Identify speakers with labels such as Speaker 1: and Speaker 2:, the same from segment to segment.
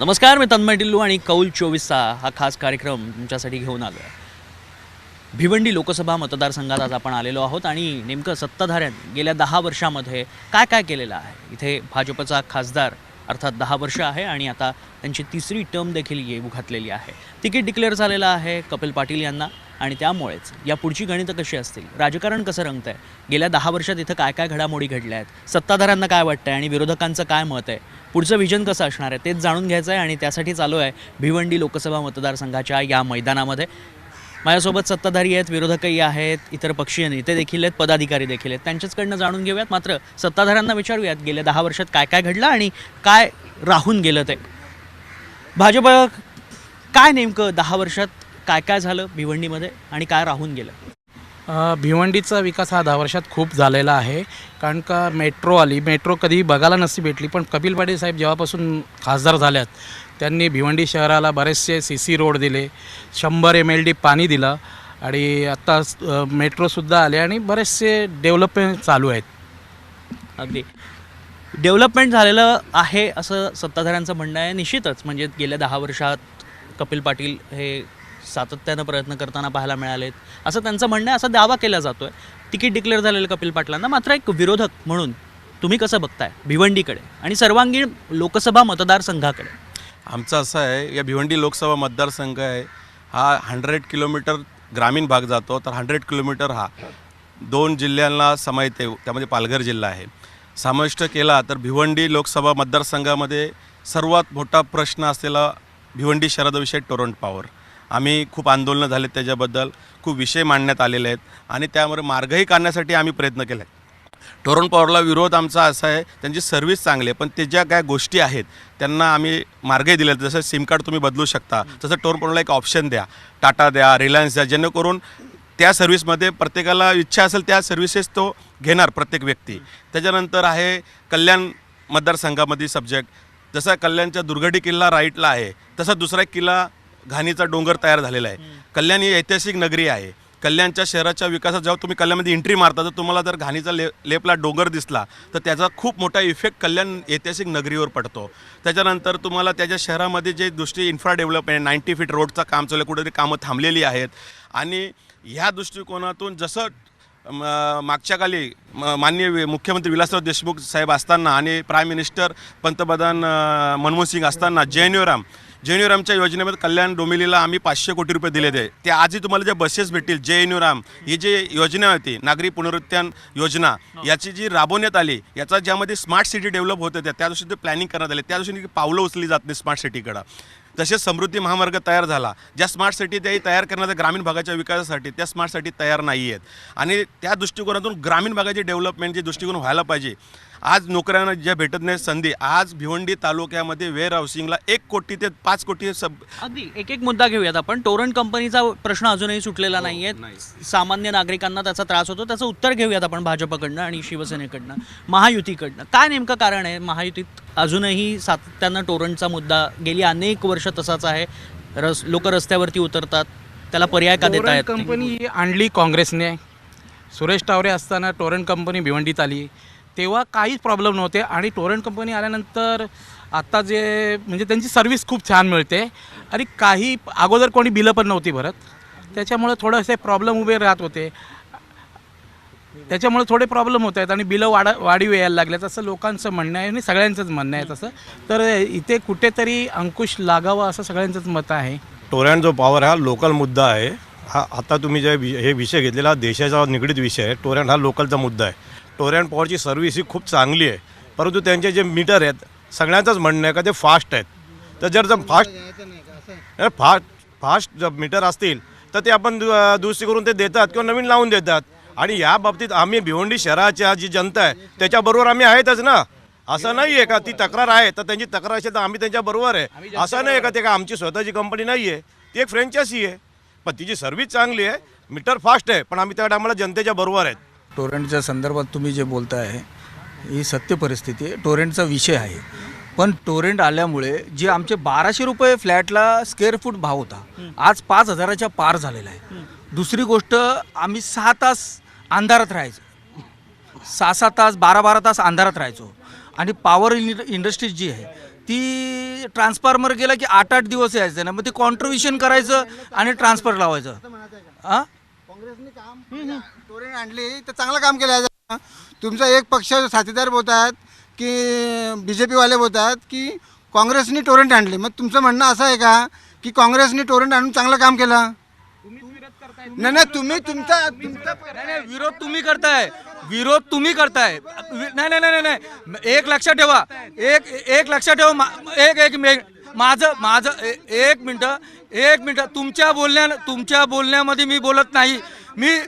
Speaker 1: नमस्कार मी तन्मय टिल्लू आणि कौल चोवीसचा हा खास कार्यक्रम तुमच्यासाठी घेऊन आलो आहे भिवंडी लोकसभा मतदारसंघात आज आपण आलेलो आहोत आणि नेमकं सत्ताधाऱ्यांनी गेल्या दहा वर्षामध्ये काय काय केलेलं आहे? इथे भाजपचा खासदार अर्थात दहा वर्ष आहे आणि आता त्यांची तिसरी टर्म देखील येऊ घातलेली आहे. तिकीट डिक्लेअर झालेलं आहे कपिल पाटील यांना. आणि त्यामुळेच या पुढची गणितं कशी असतील? राजकारण कसं रंगतं आहे गेल्या दहा वर्षात इथं काय काय घडामोडी घडल्या आहेत सत्ताधाऱ्यांना काय वाटतं आहे आणि विरोधकांचं काय मत आहे? पुढचं विजन कसं असणार आहे? तेच जाणून घ्यायचं आहे आणि त्यासाठी चालू आहे भिवंडी लोकसभा मतदारसंघाच्या या मैदानामध्ये. माझ्यासोबत सत्ताधारी आहेत विरोधकही आहेत इतर पक्षीय नेते देखील आहेत पदाधिकारी देखील आहेत. त्यांच्याचकडनं जाणून घेऊयात. मात्र सत्ताधाऱ्यांना विचारूयात गेल्या दहा वर्षात काय काय घडलं आणि काय राहून गेलं ते? भाजप काय नेमकं दहा वर्षात काय काय झालं भिवंडीमध्ये आणि काय राहून गेलं?
Speaker 2: भिवंडीचा विकास हा दहा वर्षात खूप झालेला आहे. कारण का मेट्रो आली. मेट्रो कधी बघायला नसती भेटली. पण कपिल पाटील साहेब जेव्हापासून खासदार झाल्यात त्यांनी भिवंडी शहराला बरेचसे सी सी रोड दिले शंभर एम एल डी पाणी दिलं आणि आत्ता मेट्रोसुद्धा आले आणि बरेचसे डेव्हलपमेंट चालू आहेत.
Speaker 1: अगदी. डेव्हलपमेंट झालेलं आहे असं सत्ताधाऱ्यांचं म्हणणं आहे. निश्चितच. म्हणजे गेल्या दहा वर्षात कपिल पाटील हे सातत्यानं प्रयत्न करताना पाहायला मिळालेत. असं त्यांचं म्हणणं आहे असा दावा केला जातो आहे तिकीट डिक्लेअर झालेलं कपिल पाटलांना मात्र एक विरोधक म्हणून तुम्ही कसं बघताय? भिवंडीकडे आणि सर्वांगीण लोकसभा मतदारसंघाकडे.
Speaker 3: आमचं असं आहे या भिवंडी लोकसभा मतदारसंघ आहे हा हंड्रेड किलोमीटर ग्रामीण भाग जातो तर हंड्रेड किलोमीटर हा दोन जिल्ह्यांना समायते त्यामध्ये पालघर जिल्हा आहे. समाविष्ट केला तर भिवंडी लोकसभा मतदारसंघामध्ये सर्वात मोठा प्रश्न असलेला भिवंडी शहराविषयी टोरंट पॉवर. आम्ही खूप आंदोलनं झालेत त्याच्याबद्दल खूप विषय मांडण्यात आलेले आहेत आणि त्यामुळे मार्गही काढण्यासाठी आम्ही प्रयत्न केला आहे टोरन पॉवरला विरोध आमचा असा आहे त्यांची सर्व्हिस चांगली आहे पण ते ज्या काय गोष्टी आहेत त्यांना आम्ही मार्गही दिले आहेत. जसं सिम कार्ड तुम्ही बदलू शकता तसं टोरण पॉवरला एक ऑप्शन द्या टाटा द्या रिलायन्स द्या जेणेकरून त्या सर्व्हिसमध्ये प्रत्येकाला इच्छा असेल त्या सर्व्हिसेस तो घेणार प्रत्येक व्यक्ती. त्याच्यानंतर आहे कल्याण मतदारसंघामध्ये सब्जेक्ट जसा कल्याणच्या दुर्गडी किल्ला राईटला आहे तसा दुसरा एक किल्ला घाणीचा डोंगर तयार झालेला आहे. कल्याण ही ऐतिहासिक नगरी आहे. कल्याणच्या शहराच्या विकासात जेव्हा तुम्ही कल्याणमध्ये एंट्री मारता तर तुम्हाला जर घाणीचा ले लेपला डोंगर दिसला तर त्याचा खूप मोठा इफेक्ट कल्याण ऐतिहासिक नगरीवर पडतो. त्याच्यानंतर तुम्हाला त्याच्या शहरामध्ये जे दुसरी इन्फ्रा डेव्हलपमेंट नाईन्टी फीट रोडचं काम चालू आहे कुठेतरी कामं थांबलेली आहेत. आणि ह्या दृष्टिकोनातून जसं मागच्या काली माननीय मुख्यमंत्री विलासराव देशमुख साहेब असताना आणि प्राईम मिनिस्टर पंतप्रधान मनमोहन सिंग असताना एन यू रामच्या योजनेमध्ये कल्याण डोंबिवलीला आम्ही पाचशे कोटी रुपये दिले ते. ते आजही तुम्हाला ज्या बसेस भेटतील जे एन्युअराम ही जी योजना होती नागरी पुनरुत्थान योजना याची जी राबवण्यात आली याचा ज्यामध्ये स्मार्ट सिटी डेव्हलप होत होत्या त्या दिवशी ते प्लॅनिंग करण्यात आले. त्या दिवशी पावलं उचली जात नाही स्मार्ट सिटीकडं तसेच समृद्धी महामार्ग तयार झाला. ज्या स्मार्ट सिटी त्याही तयार करण्याचा ग्रामीण भागाच्या विकासासाठी त्या स्मार्ट सिटी तयार नाही आहेत आणि त्या दृष्टिकोनातून ग्रामीण भागाची डेव्हलपमेंट जे दृष्टिकोन व्हायला पाहिजे. आज नोकऱ्यांना ज्या भेटत नाही संधी आज भिवंडी तालुक्यामध्ये वेअर हाऊसिंगला एक कोटी ते पाच कोटी सब
Speaker 1: अगदी. एक एक मुद्दा घेऊयात आपण. टोरंट कंपनीचा प्रश्न अजूनही सुटलेला नाहीये. सामान्य नागरिकांना त्याचा त्रास होतो. त्याचं उत्तर घेऊयात आपण भाजपकडनं आणि शिवसेनेकडनं. महायुतीकडनं. काय नेमकं कारण आहे? महायुतीत अजूनही सातत्यानं टोरंटचा मुद्दा गेली अनेक वर्ष तसाच आहे. रस लोक रस्त्यावरती उतरतात. त्याला पर्याय का देत
Speaker 2: टोरंट
Speaker 1: आहेत
Speaker 2: कंपनी ही आणली काँग्रेसने. सुरेश टावरे असताना टोरंट कंपनी भिवंडीत आली. तेव्हा काहीच प्रॉब्लेम नव्हते. आणि टोरंट कंपनी आल्यानंतर आत्ता जे म्हणजे त्यांची सर्व्हिस खूप छान मिळते. आणि काही अगोदर कोणी बिलं पण नव्हती भरत. त्याच्यामुळे थोडेसे प्रॉब्लेम उभे राहत होते. त्याच्यामुळे थोडे प्रॉब्लेम होत आहेत आणि बिलं वाढा वाढीव यायला लागल्यात असं लोकांचं म्हणणं आहे आणि सगळ्यांचंच म्हणणं आहे तसं. तर इथे कुठेतरी अंकुश लागावा असं सगळ्यांचंच मत आहे.
Speaker 4: टोरॅन जो पॉवर हा लोकल मुद्दा आहे. हा आता तुम्ही जे हे विषय घेतलेला देशाचा निगडीत विषय आहे. टोरॅन हा लोकलचा मुद्दा आहे. टोरॅन पॉवरची सर्व्हिस ही खूप चांगली आहे. परंतु त्यांचे जे मीटर आहेत सगळ्यांचंच म्हणणं आहे का ते फास्ट आहेत. तर जर जर फास्ट फास्ट फास्ट जर मीटर असतील तर ते आपण दु- दुरुस्ती करून ते देतात किंवा नवीन लावून देतात. आणि या बाबतीत आम्ही भिवंडी शहराच्या जी जनता आहे त्याच्याबरोबर आम्ही आहेतच ना. असं नाही आहे का? ती तक्रार आहे तर त्यांची तक्रार असेल तर आम्ही त्यांच्याबरोबर आहे. असं नाही आहे का ते का आमची स्वतःची कंपनी नाही आहे ती एक फ्रँचायसी आहे. पण तिची सर्व्हिस चांगली आहे. मीटर फास्ट आहे पण आम्ही त्या टायमाला जनतेच्या बरोबर आहेत.
Speaker 5: टोरेंटच्या संदर्भात तुम्ही जे बोलताय ही सत्य परिस्थिती आहे. टोरेंटचा विषय आहे. पण टोरेंट आल्यामुळे जे आमचे बाराशे रुपये फ्लॅटला स्क्वेअर फूट भाव होता आज पाच हजाराच्या पार झालेला आहे. दुसरी गोष्ट आम्ही सहा तास अंधारात राहायचो. सहा सहा तास बारा बारा तास अंधारात राहायचो. आणि पॉवर इंडस्ट्रीज जी आहे ती ट्रान्सफॉर्मर गेला की आठ आठ दिवस यायचं ना मग ते कॉन्ट्रिब्युशन करायचं आणि ट्रान्सफर लावायचं. हां?
Speaker 6: काँग्रेसने काम तोरण आणली तर चांगलं काम केलं आहे तुमचा एक पक्ष साथीदार बोलतात की बी जे पीवाले बोलतात की काँग्रेसने टोरंट आणले. मग तुमचं म्हणणं असं आहे का की काँग्रेसने टोरंट आणून चांगलं काम केलं? नाही नाही तुम्ही तुमचा तुमचा
Speaker 5: विरोध तुम्ही करताय. विरोध तुम्ही करताय. नाही नाही नाही नाही एक लक्षात ठेवा. एक एक लक्षात ठेवा. एक एक माझं माझं ए- एक मिनटं एक मिनटं. तुमच्या बोलण्या तुमच्या बोलण्यामध्ये मी बोलत नाही. मी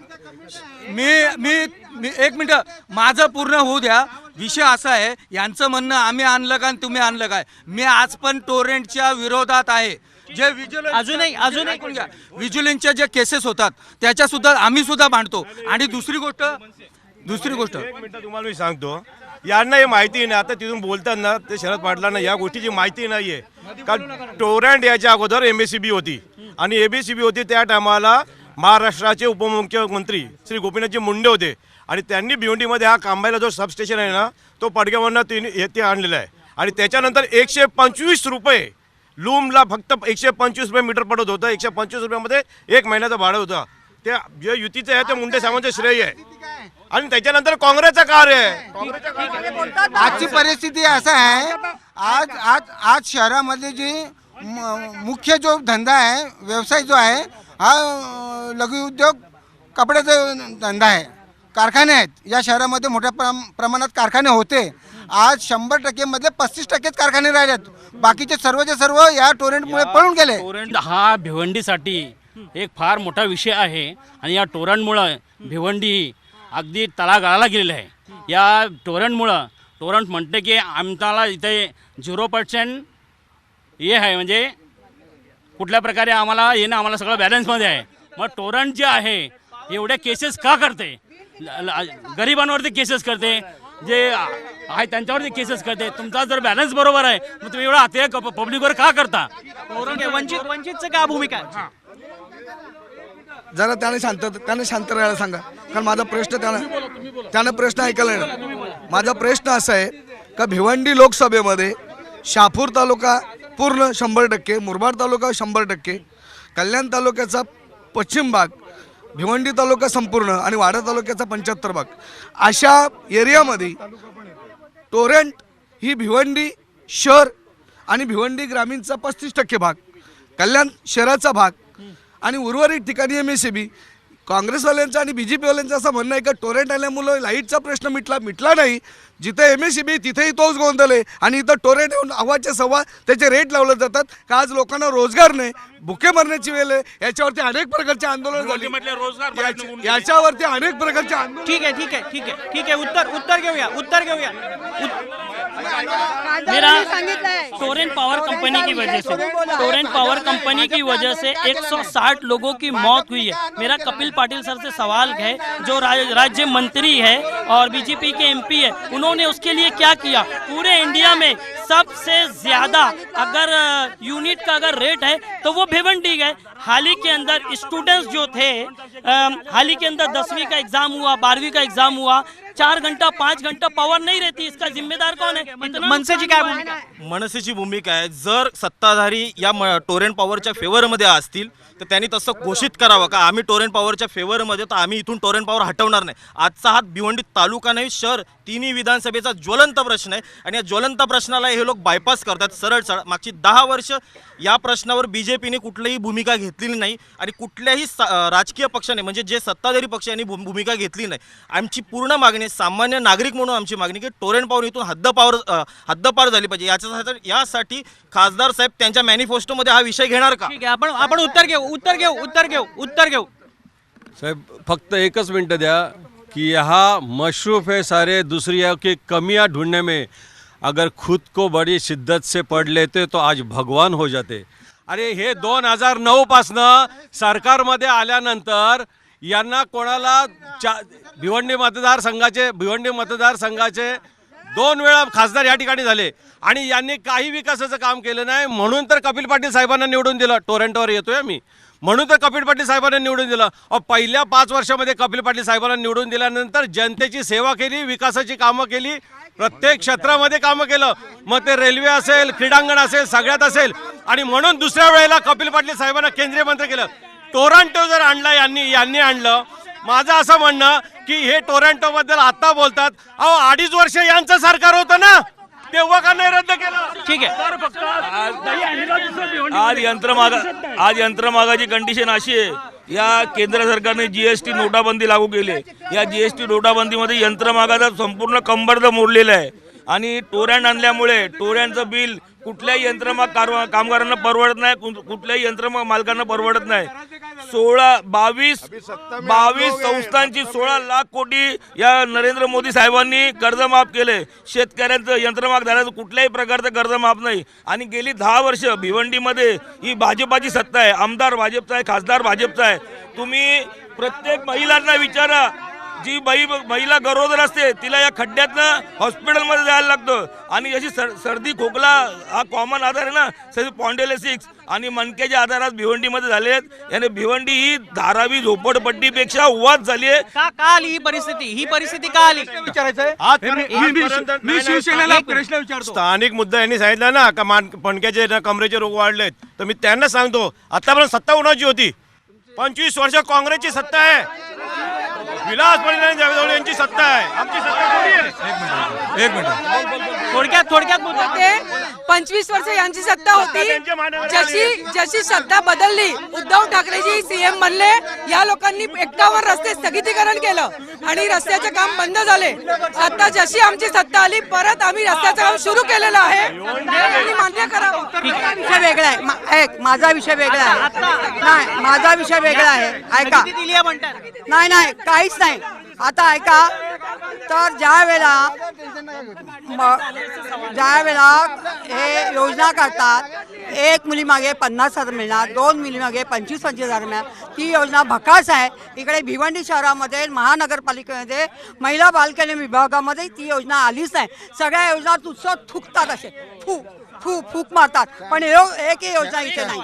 Speaker 5: मी मी मी एक मिनटं. माझं पूर्ण होऊ द्या. विषय असा आहे यांचं म्हणणं आम्ही आणलं का आणि तुम्ही आणलं काय? मी आज पण टोरेंटच्या विरोधात आहे. जे विजिलन्स
Speaker 1: अजूनही- अजूनही-
Speaker 5: ऐकून घ्या. विजिलन्सच्या जे केसेस होतात त्याच्या सुद्धा आम्ही सुद्धा मांडतो आणि दुसरी गोष्ट दुसरी गोष्ट
Speaker 4: एक मिनिट तुम्हाला मी सांगतो. यांना हे माहिती नाही आता तिथून बोलताना ते शरद पाटलांना या गोष्टीची माहिती नाही आहे का टोरंट याच्या अगोदर एम एस सी बी होती. आणि एम एस सी बी होती त्या टायमाला महाराष्ट्राचे उपमुख्यमंत्री श्री गोपीनाथजी मुंडे होते. आणि त्यांनी भिवंडीमध्ये हा कांबायला जो सबस्टेशन आहे ना तो पडग्यावरनं ते हे ते आणलेला आहे. आणि त्याच्यानंतर एकशे पंचवीस रुपये लूमला फक्त एकशे पंचवीस रुपये मीटर पडत होतं. एकशे पंचवीस रुपयामध्ये एक महिन्याचं भाडं होतं. ते जे युतीचं आहे ते मुंडे साहेबांचं श्रेय आहे. आणि त्याच्यानंतर काँग्रेसचा कार्य आहे.
Speaker 6: आजची परिस्थिती असं आहे आज आज आज शहरामध्ये जी म- मुख्य जो धंदा आहे व्यवसाय जो आहे हा अं, लघुउद्योग कपड्याचा धंदा आहे. कारखाने आहेत. या शहरामध्ये मोठ्या प्रम प्रमाणात कारखाने होते. आज शंभर टक्केमधले पस्तीस टक्केच कारखाने राहिलेत. बाकीचे सर्वचे सर्व या टोरेंटमुळे पळून गेले.
Speaker 7: टोरंट हा भिवंडीसाठी एक फार मोठा विषय आहे. आणि या टोरंटमुळं भिवंडी अगदी तळागाळाला गेलेली आहे. या टोरंटमुळं टोरंट म्हणते की आमच्याला इथे झिरो पर्सेंट हे आहे म्हणजे कुठल्या प्रकारे आम्हाला येणं आम्हाला सगळं बॅलन्समध्ये आहे. मग टोरंट जे आहे एवढे केसेस का करते? गरिबांवरती केसेस करते जे आहे त्यांच्यावरती केसेस करते. तुमचा जर बॅलन्स बरोबर आहे मग तुम्ही एवढा अत्याय पब्लिकवर का करता?
Speaker 1: वंचित वंचितचं काय भूमिका आहे?
Speaker 8: जरा त्याने शांत त्याने शांत राहायला सांगा. कारण माझा प्रश्न त्यानं त्यानं प्रश्न ऐकायला येणार माझा प्रश्न असा आहे का भिवंडी लोकसभेमध्ये शहापूर तालुका पूर्ण शंभर टक्के मुरबाड तालुका शंभर टक्के कल्याण तालुक्याचा पश्चिम भाग भिवंडी तालुका संपूर्ण आणि वाडा तालुक्याचा पंच्याहत्तर भाग. अशा एरियामध्ये टोरेंट ही भिवंडी शहर आणि भिवंडी ग्रामीणचा पस्तीस टक्के भाग कल्याण शहराचा भाग आणि उर्वरित ठिकाणी एम एस बी काँग्रेसवाल्यांचं आणि बी जे पीवाल्यांचं असं म्हणणं आहे का टोरेंट आल्यामुळं लाईटचा प्रश्न मिटला मिटला नाही. जिथे एम एस बी तिथेही तोच गोंधळ आहे. आणि इथं टोरेंट येऊन अव्वाच्या सव्वा त्याचे रेट लावले जातात. का आज लोकांना रोजगार नाही भुके मरण्याची वेळ आहे. याच्यावरती अनेक प्रकारचे आंदोलन झाले. याच्या- याच्यावरती अनेक प्रकारचे आंदोलन
Speaker 1: ठीक आहे ठीक आहे ठीक आहे ठीक आहे. उत्तर उत्तर घेऊया उत्तर घेऊया.
Speaker 9: मेरा
Speaker 1: टोरेंट
Speaker 9: पावर कंपनी की वजह से टोरेंट पावर कंपनी की वजह से 160 लोगों की मौत हुई है। मेरा कपिल पाटिल सर से सवाल है जो राज, राज्य मंत्री है और बीजेपी के एमपी है उन्होंने उसके लिए क्या किया? पूरे इंडिया में सबसे ज़्यादा अगर यूनिट का अगर रेट है तो वो भिवंडी है हाल ही के अंदर स्टूडेंट्स जो थे हाल ही के अंदर दसवीं का एग्ज़ाम हुआ, बारहवीं का एग्ज़ाम हुआ चार घंटा पाँच घंटा पावर नहीं रहती इसका जिम्मेदार कौन है? इतना
Speaker 1: मनसेची काय भूमिका? आहे?
Speaker 10: मनसेची भूमिका आहे. जर सत्ताधारी या म- टोरेंट पॉवरच्या फेवरमध्ये असतील तर त्यांनी तसं घोषित करावं का? आम्ही टोरेंट पॉवरच्या फेवरमध्ये तर आम्ही इथून टोरेंट पॉवर हटवणार नाही. आजचा हा भिवंडी तालुका नाही शहर तिन्ही विधानसभेचा ज्वलंत प्रश्न आहे. आणि या ज्वलंत प्रश्नाला हे लोक बायपास करतात सरळ सरळ. मागची दहा वर्ष या प्रश्नावर बी जे पीने कुठलीही भूमिका घेतलेली नाही आणि कुठल्याही राजकीय पक्षाने म्हणजे जे सत्ताधारी पक्ष यांनी भू- भूमिका घेतली नाही आमची पूर्ण मागणी आहे, सामान्य नागरिक म्हणून आमची मागणी आहे की टोरेंट पॉवर इथून हद्दपार अं, हद्दपार झाली पाहिजे. याच्यासाठी यासाठी खासदार साहेब त्यांच्या मॅनिफेस्टोमध्ये हा विषय घेणार का?
Speaker 1: ठीक आहे आपण आपण उत्तर घेऊ उत्तर घेऊ उत्तर घेऊ उत्तर घेऊ.
Speaker 11: साहब फक्त एकच मिनट द्या कि यहाँ मशरूफ़ है सारे दूसरी है कि कमियां ढूंढने में. अगर खुद को बड़ी शिद्दत से पढ़ लेते तो आज भगवान हो जाते। अरे हे दोन हजार नऊपासनं सरकारमध्ये आल्यानंतर यांना कोणाला चा भिवंडी मतदारसंघाचे भिवंडी मतदारसंघाचे दोन वेळा खासदार या ठिकाणी झाले आणि यांनी काही विकासाचं काम केलं नाही. म्हणून तर कपिल पाटील साहेबांना निवडून दिलं. टोरेंटोवर येतोय मी. म्हणून तर कपिल पाटील साहेबांना निवडून दिलं. पहिल्या पाच वर्षामध्ये कपिल पाटील साहेबांना निवडून दिल्यानंतर जनतेची सेवा केली विकासाची कामं केली प्रत्येक क्षेत्रामध्ये कामं केलं. मग ते रेल्वे असेल क्रीडांगण असेल सगळ्यात असेल. आणि म्हणून दुसऱ्या वेळेला कपिल पाटील साहेबांना केंद्रीय मंत्री केलं. टोरांटो जर आणला यांनी यांनी आणलं. माझं असं म्हणणं की हे टोरंटो बद्दल आता बोलतात. अहो अडीच वर्ष यांचं सरकार होतं ना. तेव्हा का नाही रद्द केलं?
Speaker 1: ठीक आहे.
Speaker 12: आज यंत्रमागा आज यंत्रमागाची कंडिशन अशी आहे. या केंद्र सरकारने जीएसटी नोटाबंदी लागू केली आहे. या जीएसटी नोटाबंदीमध्ये यंत्रमागाचा संपूर्ण कंबरद मोडलेला आहे. आणि टोरॅन आणल्यामुळे टोरॅनचं बिल कुठल्याही यंत्रमाग कारवा कामगारांना परवडत नाही कुठल्याही यंत्रमाग मालकांना परवडत नाही. सोळा बावीस बावीस संस्थांची सोळा लाख कोटी या नरेंद्र मोदी साहेबांनी कर्ज माफ केले. शेतकऱ्यांचं यंत्रमाग झाल्याचं कुठल्याही प्रकारचं कर्ज माफ नाही. आणि गेली दहा वर्ष भिवंडीमध्ये ही भाजपाची सत्ता आहे. आमदार भाजपचा आहे खासदार भाजपचा आहे. तुम्ही प्रत्येक महिलांना विचारा. जी बाई महिला गरोदर असते तिला या खड्ड्यातनं हॉस्पिटलमध्ये जायला लागतं. आणि अशी सर सर्दी खोकला हा कॉमन आजार आहे ना तसे पॉन्डेलेसिक्स. आणि आजार आज भिवंडीमध्ये झाले आहेत याने भिवंडी ही धारावी झोपडपट्टीपेक्षा वाद झाली आहे.
Speaker 1: का का आली ही परिस्थिती? ही परिस्थिती का आली
Speaker 4: मी शिवसेनेला प्रश्न विचारतो. स्थानिक मुद्दा यांनी सांगितला ना का मान पणक्याचे ना कमरेचे रोग वाढलेत. तर मी त्यांना सांगतो आतापर्यंत सत्ता कोणाची होती? पंचवीस वर्ष काँग्रेसची सत्ता आहे. विलास पाटील आणि जावेद आवळे यांची सत्ता आहे. आमची सत्ता थोडी आहे?
Speaker 5: एक मिनिट.
Speaker 1: थोडक्यात थोडक्यात मुद्दा
Speaker 13: ते पंचवीस वर्ष यांची सत्ता होती. जशी जशी सत्ता बदलली उद्धव ठाकरेजी सीएम बनले या लोकांनी एक्कावन्न रस्ते स्थगितीकरण केलं आणि रस्त्याचे काम बंद झाले. आता जशी आमची सत्ता आली परत आम्ही रस्त्याचं काम सुरू केलेलं आहे. हे मान्य करावं.
Speaker 14: माझा विषय वेगळा आहे. माझा विषय वेगळा आहे. नाही माझा विषय वेगळा आहे. ऐका. नाही नाही काहीच नाही. आता ऐका तर ज्या वेळेला ज्या वेळेला हे योजना करतात एक मुलीमागे पन्नास हजार मिळणार दोन मुली मागे पंचवीस पंचवीस हजार मिळणार. ती योजना भकास आहे. इकडे भिवंडी शहरामध्ये महानगरपालिकेमध्ये महिला बालकल्याण विभागामध्ये ती योजना आलीच नाही. सगळ्या योजना तुझं थुकतात असे. फू फूक मारतात. पण एक ही योजना इथे नाही.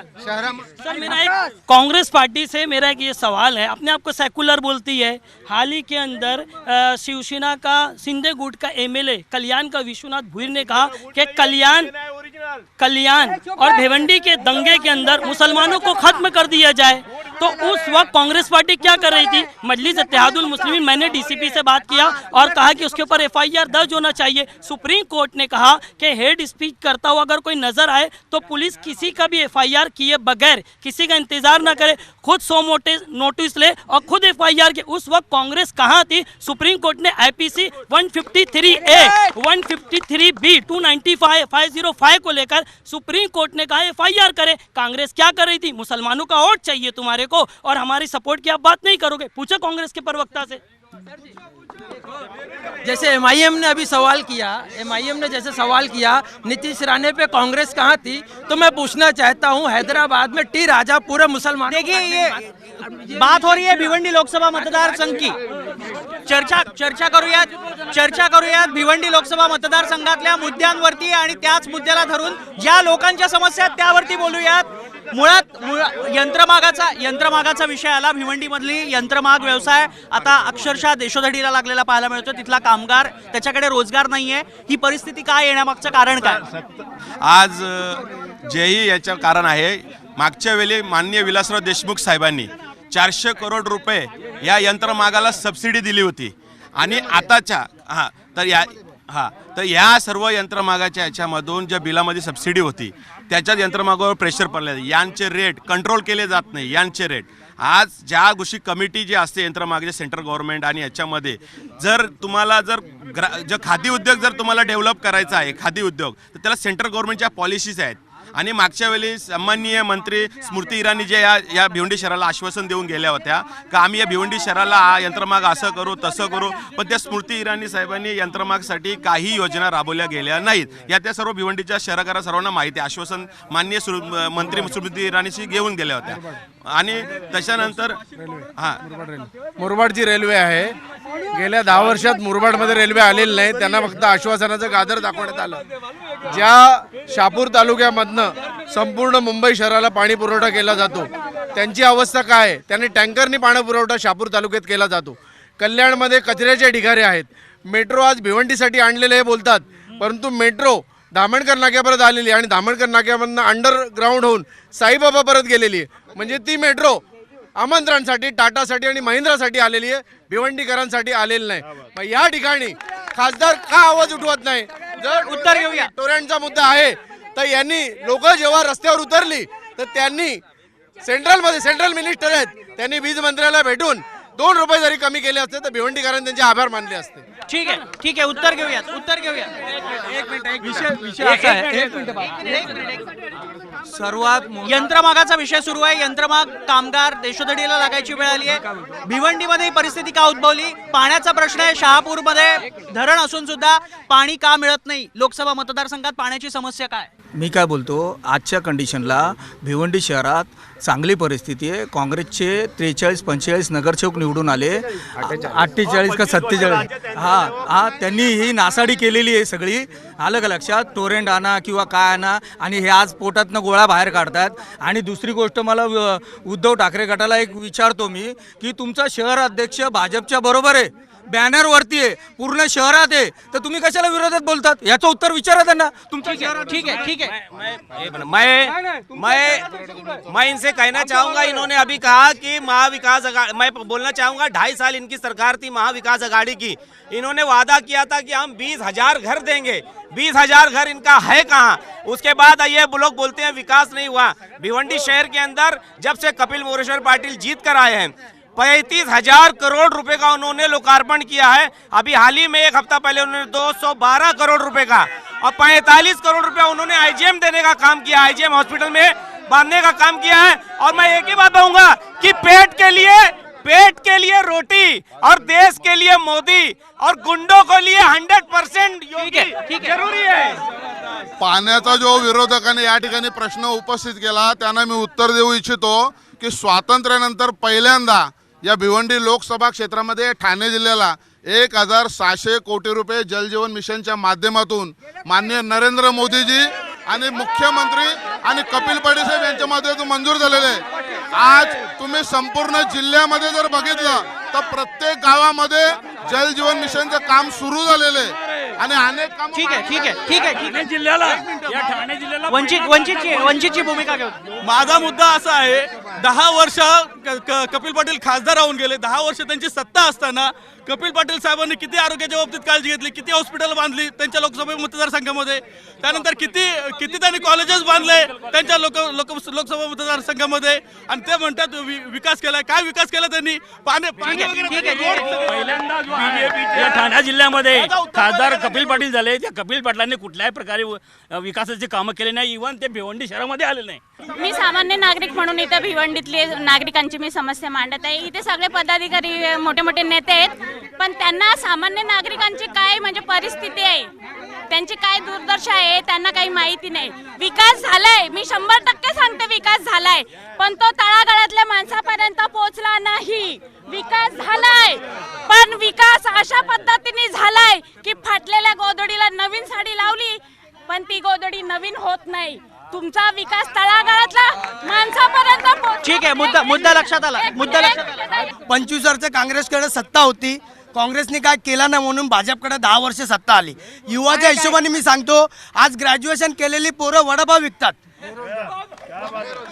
Speaker 9: सर मेरा एक कांग्रेस पार्टी से मेरा एक ये सवाल है। अपने आप को सेकुलर बोलती है। हाल ही के अंदर अ, शिवसेना का सिंधे गुट का एमएलए कल्याण का विश्वनाथ भुईर ने कहा कि कल्याण कल्याण और भिवंडी के दंगे के अंदर मुसलमानों को खत्म कर दिया जाए। तो उस वक्त कांग्रेस पार्टी क्या कर रही थी? मजलिस इत्तेहादुल मुस्लिमीन, मैंने डीसीपी से बात किया और कहा कि उसके ऊपर एफआईआर दर्ज होना चाहिए। सुप्रीम कोर्ट ने कहा कि हेड स्पीच करता हुआ अगर कोई नज़र आए तो पुलिस किसी का भी एफआईआर किए बगैर किसी का इंतज़ार ना करे, खुद सो मोटे नोटिस ले और खुद एफआईआर के। उस वक्त कांग्रेस कहाँ थी? सुप्रीम कोर्ट ने आईपीसी 153 ए 153 बी 295 505 को लेकर सुप्रीम कोर्ट ने कहा एफआईआर करे। कांग्रेस क्या कर रही थी? मुसलमानों का वोट चाहिए तुम्हारे को और हमारी सपोर्ट की आप बात नहीं करोगे। पूछो कांग्रेस के प्रवक्ता से।
Speaker 13: जैसे एमआईएम ने अभी सवाल किया एमआईएम ने जैसे सवाल किया नीतीश राणे पे कांग्रेस कहाँ थी? तो मैं पूछना चाहता हूँ हैदराबाद में टी राजा पूरे मुसलमान
Speaker 1: देखिए ये बात हो रही है भिवंडी लोकसभा मतदारसंघ की। चर्चा चर्चा करूयात। चर्चा करूयात भिवंडी लोकसभा मतदारसंघातल्या मुद्द्यांवरती आणि त्याच मुद्द्याला धरून ज्या लोकांच्या समस्या आहेत त्यावरती बोलूयात. मुळात यंत्रमागाचा यंत्रमागाचा विषय आला भिवंडीमधली यंत्रमाग व्यवसाय. आता अक्षरशः देशोधडीला लागलेला पाहायला मिळतो तिथला कामगार त्याच्याकडे रोजगार नाहीये. ही परिस्थिती काय येण्यामागचं कारण काय?
Speaker 3: आज जेही याचं कारण आहे. मागच्या वेळी माननीय विलासराव देशमुख साहेबांनी चारशे करोड रुपये या यंत्रमागाला सबसिडी दिली होती. आणि आताच्या हां तर या हां तर या सर्व यंत्रमागाच्या याच्यामधून ज्या बिलामध्ये सबसिडी होती त्याच्यात यंत्रमागावर प्रेशर पडले यांचे रेट कंट्रोल केले जात नाही. यांचे रेट आज ज्या गोष्टी कमिटी जी असते यंत्रमागाचे सेंट्रल गव्हर्नमेंट आणि याच्यामध्ये जर तुम्हाला जर ग्रा जर खादी उद्योग जर तुम्हाला डेव्हलप करायचा आहे खादी उद्योग तर त्याला सेंट्रल गव्हर्नमेंटच्या पॉलिसीज आहेत. आणि मागच्या वेळी सन्माननीय मंत्री स्मृती इराणी जे या या भिवंडी शहराला आश्वासन देऊन गेल्या होत्या का आम्ही या भिवंडी शहराला यंत्रमाग असं करू तसं करू पण त्या स्मृती इराणी साहेबांनी यंत्रमागसाठी काही योजना राबवल्या गेल्या नाहीत. या त्या सर्व भिवंडीच्या शहराकारा सर्वांना माहिती आहे. आश्वासन माननीय मंत्री स्मृती इराणीशी घेऊन गेल्या होत्या. आणि त्याच्यानंतर हां.
Speaker 2: मुरबाड जी रेल्वे आहे. गेल्या दहा वर्षात मुरबाडमध्ये रेल्वे आलेली नाही. त्यांना फक्त आश्वासनाचं गाजर दाखवण्यात आलं. ज्या शहापूर तालुक्यामधनं संपूर्ण मुंबई शहराला पाणी पुरवठा केला जातो त्यांची अवस्था काय आहे? त्यांनी टँकरनी पाणी पुरवठा शहापूर तालुक्यात केला जातो. कल्याणमध्ये कचऱ्याचे ढिगारे आहेत. मेट्रो आज भिवंडीसाठी आणलेले हे बोलतात. परंतु मेट्रो धामणकर नाक्यापर्यंत आलेली आणि धामणकर नाक्यामधनं अंडरग्राऊंड होऊन साईबाबा परत गेलेली म्हणजे ती मेट्रो आमंत्रणासाठी टाटासाठी आणि महिंद्रासाठी आलेली आहे. भिवंडीकरांसाठी आलेली नाही. मग या ठिकाणी खासदार का आवाज उठवत नाही? जर
Speaker 15: उत्तर घेऊया.
Speaker 2: टोऱ्यांचा मुद्दा आहे तर यांनी लोक जेव्हा रस्त्यावर उतरली तर त्यांनी सेंट्रलमध्ये सेंट्रल मिनिस्टर आहेत. त्यांनी वीज मंत्र्याला भेटून दोन रुपये जरी कमी केले असते तर भिवंडीकरांनी त्यांचे आभार मानले असते.
Speaker 15: ठीक आहे ठीक आहे उत्तर घेऊयात उत्तर घेऊयात. एक मिनिट एक विषय
Speaker 5: विषय असा आहे. एक सर्वात
Speaker 15: यंत्रमागाचा विषय सुरू आहे. यंत्रमाग कामगार देशोधडीला लागायची वेळ आली आहे. भिवंडीमध्ये ही परिस्थिती का उद्भवली? पाण्याचा प्रश्न आहे. शहापूरमध्ये धरण असून सुद्धा पाणी का मिळत नाही? लोकसभा मतदारसंघात पाण्याची समस्या काय?
Speaker 5: मी काय बोलतो आजच्या कंडिशनला भिवंडी शहरात चांगली परिस्थिती आहे. काँग्रेसचे त्रेचाळीस पंचेचाळीस नगरसेवक निवडून आले. अठ्ठेचाळीस का सत्तेचाळीस? हा हा त्यांनी ही नासाडी केलेली आहे सगळी. आलं का लक्षात? टोरेंट आणा किंवा काय आणा आणि हे आज पोटातनं गोळा बाहेर काढतात. आणि दुसरी गोष्ट मला उद्धव ठाकरे गटाला एक विचारतो मी की तुमचा शहर अध्यक्ष भाजपच्या बरोबर आहे. बॅनरवरती आहे. पूर्ण शहरात आहे. तर तुम्ही कशाला विरोधात बोलतात? याचं उत्तर विचारा त्यांना. तुमच्या शहरात
Speaker 15: ठीक आहे ठीक आहे.
Speaker 11: मैं मैं मैं इनसे कहना चाहूँगा इन्होंने अभी कहा कि महाविकास मैं बोलना चाहूँगा ढाई साल इनकी सरकार थी महाविकास अघाड़ी की। इन्होंने वादा किया था कि हम बीस हज़ार घर देंगे। बीस हज़ार घर इनका है कहाँ? उसके बाद ये लोग बोलते हैं विकास नहीं हुआ। भिवंडी शहर के अंदर जब से कपिल मोरेश्वर पाटिल जीत कर आए हैं पैंतीस हज़ार करोड़ रुपए का उन्होंने लोकार्पण किया है। अभी हाल ही में एक हफ़्ता पहले उन्होंने 212 करोड़ रुपए का और 45 करोड़ रुपया उन्होंने आईजीएम देने का काम किया आईजीएम हॉस्पिटल में बांधने का काम किया है। और मैं एक ही बात कहूँगा कि पेट के लिए पेट के लिए रोटी और देश के लिए मोदी और गुंडों को लिए हंड्रेड परसेंट ज़रूरी है।
Speaker 16: पाण्याचा जो विरोधकांनी या ठिकाणी प्रश्न उपस्थित केला त्यांना मी उत्तर देऊ इच्छितो की स्वातंत्र्यानंतर पहिल्यांदा या भिवंडी लोकसभा क्षेत्रामध्ये ठाणे जिल्ह्याला एक हजार सहाशे कोटी रुपये जलजीवन मिशनच्या माध्यमातून माननीय नरेंद्र मोदीजी आणि मुख्यमंत्री आणि कपिल पाटील साहेब यांच्या माध्यमातून मंजूर झालेले आहे. आज तुम्ही संपूर्ण जिल्ह्यामध्ये जर बघितलं तर प्रत्येक गावामध्ये जलजीवन मिशनचं काम सुरू झालेलं आहे. आणि अनेक काम
Speaker 15: ठीक आहे ठीक आहे ठीक आहे ठीक आहे.
Speaker 7: जिल्ह्याला या ठाणे जिल्ह्याला
Speaker 15: वंचित वंचितची वंचितची भूमिका घेऊ.
Speaker 11: माझा मुद्दा असा आहे दहा वर्ष कपिल पाटील खासदार राहून गेले. दहा वर्ष त्यांची सत्ता असताना कपिल पाटील साहेबांनी किती आरोग्याच्या बाबतीत काळजी घेतली किती हॉस्पिटल बांधली त्यांच्या लोकसभा मतदारसंघामध्ये. त्यानंतर किती किती त्यांनी कॉलेजेस बांधले त्यांच्या लोक लोक लोकसभा मतदारसंघामध्ये. आणि ते म्हणतात विकास केलाय. काय विकास केला त्यांनी? पाणी.
Speaker 7: पहिल्यांदा ठाणे जिल्ह्यामध्ये खासदार कपिल पाटील झाले. त्या कपिल पाटलांनी कुठल्याही प्रकारे विकासाची कामं केली नाही. इव्हन ते भिवंडी शहरामध्ये आले नाही.
Speaker 17: मी सामान्य नागरिक म्हणून इथे भिवंडीतली नागरिकांची मी समस्या मांडत आहे. इथे सगळे पदाधिकारी मोठे मोठे नेते आहेत. पण त्यांना सामान्य नागरिकांची काय म्हणजे परिस्थिती आहे? त्यांची काय दूरदर्शा आहे त्यांना काही माहिती नाही. विकास झालाय. मी शंभर टक्के सांगते विकास झालाय. पण तो तळागाळातल्या माणसापर्यंत पोहोचला नाही. विकास झालाय. पण विकास अशा पद्धतीने झालाय की फाटलेल्या गोदडीला नवीन साडी लावली पण ती गोदडी नवीन होत नाही. तुमचा विकास तळागाळातला माणसापर्यंत पोहोच-
Speaker 15: ठीक आहे मुद्दा मुद्दा लक्षात आला. मुद्दा लक्षात आला.
Speaker 18: पंचवीस वर्ष काँग्रेसकडे सत्ता होती. काँग्रेसने काय केलं नाही म्हणून भाजपकडे दहा वर्ष सत्ता आली. युवाच्या हिशोबाने मी सांगतो आज ग्रॅज्युएशन केलेली पोरं वडापाव विकतात.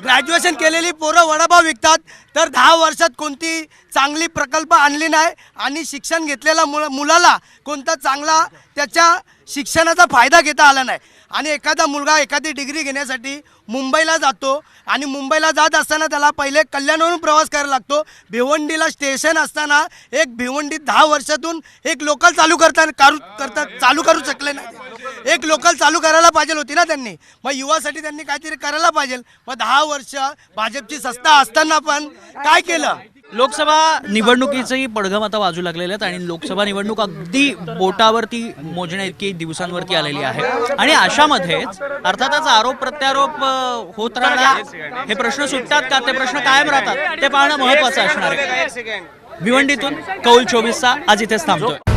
Speaker 18: ग्रॅज्युएशन केलेली पोरं वडापाव विकतात तर दहा वर्षात कोणती चांगली प्रकल्प आणली नाही आणि शिक्षण घेतलेल्या मुला मुलाला कोणता चांगला त्याच्या शिक्षणाचा फायदा घेता आला नाही. आणि एखादा मुलगा एखादी डिग्री घेण्यासाठी मुंबईला जातो आणि मुंबईला जात असताना त्याला पहिले कल्याणवरून प्रवास करायला लागतो. भिवंडीला स्टेशन असताना एक भिवंडी दहा वर्षातून एक लोकल चालू करता करू करता चालू करू शकले नाही. एक लोकल चालू करायला पाहिजे होती ना त्यांनी. मग युवासाठी त्यांनी काहीतरी करायला पाहिजे. मग दहा वर्ष भाजपची सत्ता असताना पण काय केलं?
Speaker 15: लोकसभा निवडणुकीचंही पडघम आता वाजू लागलेले आहेत आणि लोकसभा निवडणूक अगदी बोटावरती मोजण्या इतकी दिवसांवरती आलेली आहे. आणि अशामध्येच अर्थातच आरोप प्रत्यारोप होत राहणार हे प्रश्न सुटतात का? ते प्रश्न कायम राहतात. ते पाहणं महत्वाचं असणार आहे.
Speaker 1: भिवंडीतून कौल चोवीसचा आज इथेच थांबतोय.